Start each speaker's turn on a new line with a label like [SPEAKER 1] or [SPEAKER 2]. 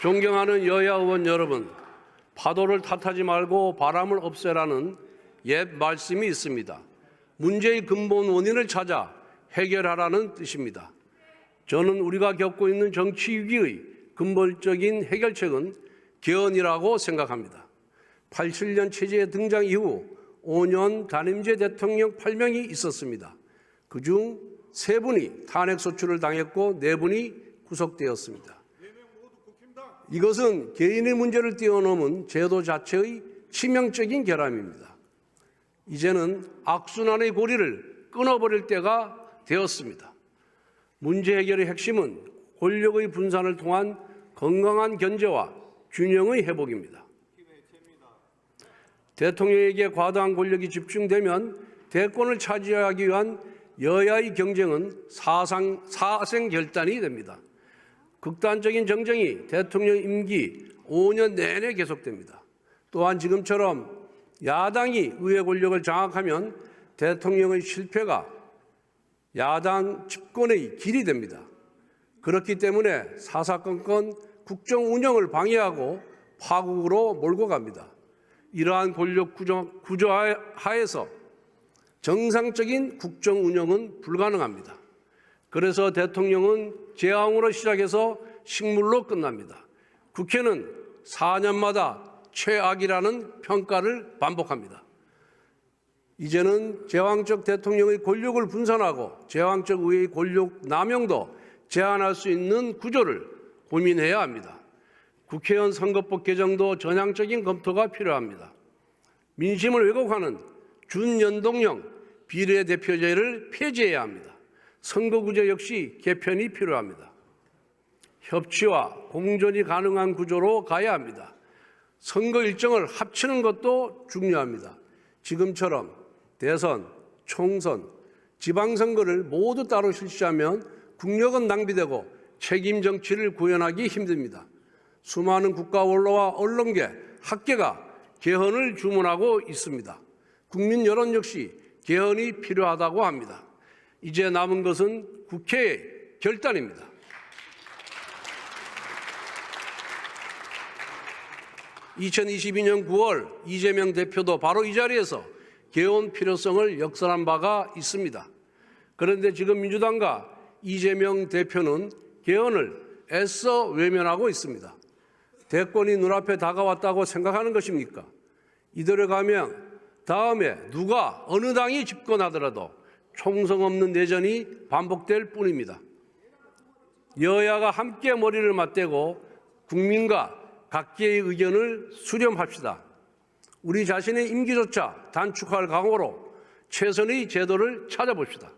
[SPEAKER 1] 존경하는 여야 의원 여러분, 파도를 탓하지 말고 바람을 없애라는 옛 말씀이 있습니다. 문제의 근본 원인을 찾아 해결하라는 뜻입니다. 저는 우리가 겪고 있는 정치 위기의 근본적인 해결책은 개헌이라고 생각합니다. 87년 체제의 등장 이후 5년 단임제 대통령 8명이 있었습니다. 그중 3분이 탄핵 소추를 당했고 4분이 구속되었습니다. 이것은 개인의 문제를 뛰어넘은 제도 자체의 치명적인 결함입니다. 이제는 악순환의 고리를 끊어버릴 때가 되었습니다. 문제 해결의 핵심은 권력의 분산을 통한 건강한 견제와 균형의 회복입니다. 대통령에게 과다한 권력이 집중되면 대권을 차지하기 위한 여야의 경쟁은 사상, 사생 결단이 됩니다. 극단적인 정쟁이 대통령 임기 5년 내내 계속됩니다. 또한 지금처럼 야당이 의회 권력을 장악하면 대통령의 실패가 야당 집권의 길이 됩니다. 그렇기 때문에 사사건건 국정 운영을 방해하고 파국으로 몰고 갑니다. 이러한 권력 구조, 구조 하에서 정상적인 국정 운영은 불가능합니다. 그래서 대통령은 재앙으로 시작해서 식물로 끝납니다. 국회는 4년마다 최악이라는 평가를 반복합니다. 이제는 제왕적 대통령의 권력을 분산하고 제왕적 의회의 권력 남용도 제한할 수 있는 구조를 고민해야 합니다. 국회의원 선거법 개정도 전향적인 검토가 필요합니다. 민심을 왜곡하는 준연동형 비례대표제를 폐지해야 합니다. 선거구제 역시 개편이 필요합니다. 협치와 공존이 가능한 구조로 가야 합니다. 선거 일정을 합치는 것도 중요합니다. 지금처럼 대선, 총선, 지방선거를 모두 따로 실시하면 국력은 낭비되고 책임 정치를 구현하기 힘듭니다. 수많은 국가 원로와 언론계, 학계가 개헌을 주문하고 있습니다. 국민 여론 역시 개헌이 필요하다고 합니다. 이제 남은 것은 국회의 결단입니다. (2022년 9월) 이재명 대표도 바로 이 자리에서 개헌 필요성을 역설한 바가 있습니다. 그런데 지금 민주당과 이재명 대표는 개헌을 애써 외면하고 있습니다. 대권이 눈앞에 다가왔다고 생각하는 것입니까? 이대로 가면 다음에 누가 어느 당이 집권하더라도 총성 없는 내전이 반복될 뿐입니다. 여야가 함께 머리를 맞대고 국민과 각계의 의견을 수렴합시다. 우리 자신의 임기조차 단축할 각오로 최선의 제도를 찾아봅시다.